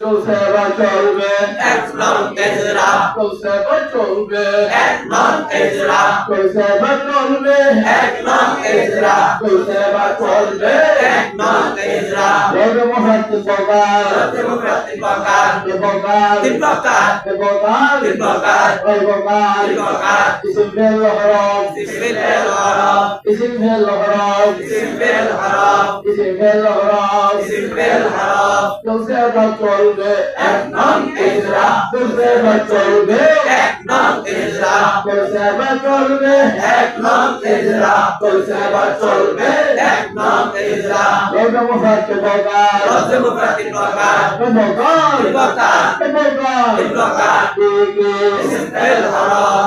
চলছে বা চলবে এক নং এজরা চলছে বা চলবে এক নং এজরা চলছে বা চলবে এক নং এজরা চলছে বা চলবে এক নং এজরা রোগ মহাত্ম প্রকার ডেমোক্রেটিক প্রকার প্রকার তিন প্রকার প্রকার তিন প্রকার ওই প্রকার তিন প্রকার ইসিম ফেল হরফ সিসমিল হরফ ইসিম ফেল হরফ সিসমিল হরফ ইসিম ফেল হরফ সিসমিল হরফ চলছে বা চলবে এক নং এজরা। চলছে বা চলবে এক নং এজরা। চলছে বা চলবে এক নং এজরা। চলছে বা চলবে এক নং এজরা রোগ মহাত্ম প্রকার। ডেমোক্রেটিক প্রকার। প্রকার। তিন প্রকার। প্রকার তিন প্রকার। সিসমিল হরফ সিসমিল হরফ কালের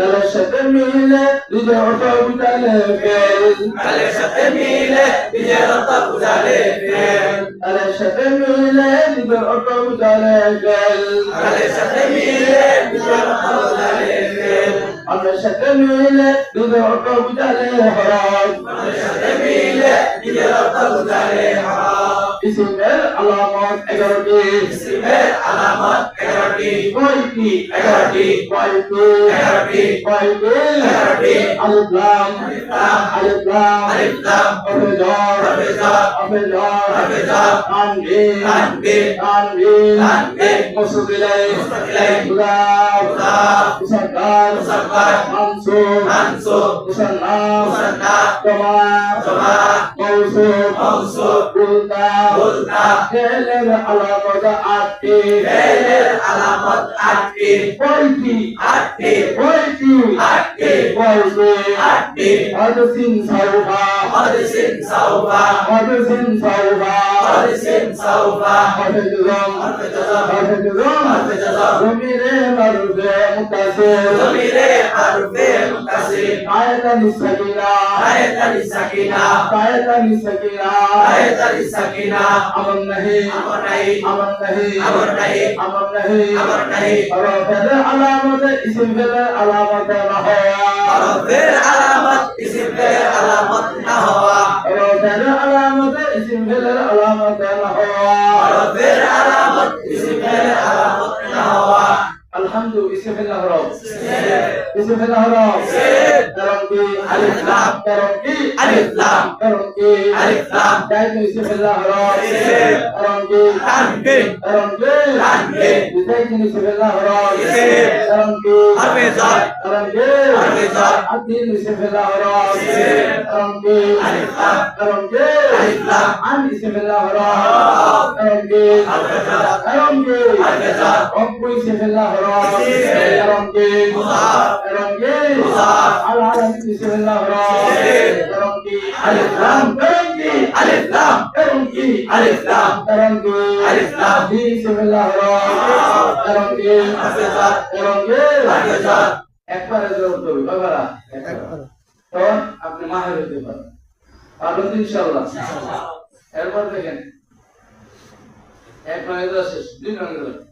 أليس تميل لجرفة وتعليم أليس تميل لجرفة وتعليم أليس تميل لجرفة وتعليم أليس تميل لجرفة وتعليم أليس تميل لجرفة وتعليم أليس تميل لجرفة وتعليم اسم العلامات أجربي اسم العلامات therapy, therapy, therapy, therapy, therapy, therapy, therapy, therapy, আলিফ লাম আলিফ লাম অফেজর অফেজর অফেজর অফেজর তানবিন তানবিন তানবিন তানবিন মুসবিলাই মুস্তাকিলাই মুদাফ মুদাফ মুসাদ্দার মুসাদ্দার মানসুব মানসুব মুসান্না মুসান্না জমা জমা মৌসুব মৌসুব বুলদা বুলদা ফেলের আলামত আটটি ফেলের আলামত আটটি কয়টি আটটি কয়টি আটটি কয়টি আটটি অদসিন সাউফা। অদিসিন সাউফা। অদসিন সাউফা। অদিসিন সাউফা। অফেজরম অফেজর অফেজরম অফেজর জমিরে মারুফে মুতাসির। জমিরে আরফে মুতাসির। আয়াতান সাকিনা। আয়াতানি সাকিনা। আয়াতান সাকিনা। আয়াতানি সাকিনা। আমন নাহি। আমর নাই আমন নাহি। আমর নাই আমন নাহি। আমর নাই রফের আলামত ইসম আলামত না হরফের আলামত ইসিমের আলামত না হওয়া الحمد اسم الله رب اسم الله رب کرم کی الف لام کرم کی الف لام کرم کی الف لام دائم اسم الله రంగే రంగే రంగే రంగే విజయని సివెల్లా హరాల్ ఇసే రంగే హర్వేజార్ రంగే హర్వేజార్ అదీని సివెల్లా హరాల్ ఇసే రంగే అలిఫ్లామ్ రంగే అలిఫ్లామ్ అన్ని సివెల్లా హరాల్ రంగే హర్వేజార్ రంగే హర్వేజార్ ربي సివెల్లా హరాల్ ఇసే రంగే ముసాఫ్ రంగే ముసాఫ్ అల్హరమి సివెల్లా హరాల్ ఇసే రంగే అలిఫ్లామ్ రంగే అలిఫ్లామ్ రంగే حرف زاد. رب اسم الله رب اسم. کرم کی مضاف. کرم کی مضاف. العالم اسم الله رب اسم. کرم کی الف لام. کرم کی আলিফ লাম کرم کی আলিফ লাম کرم کی الف لام. بسم الله الرحمن کرم کی হাফেজাত کرم کی হাফেজাত একবারে জোর করবে বাবারা তখন আপনি মাহের হতে পারেন পারবেন তো ইনশাল্লাহ এরপর দেখেন এক নয় শেষ দুই নয়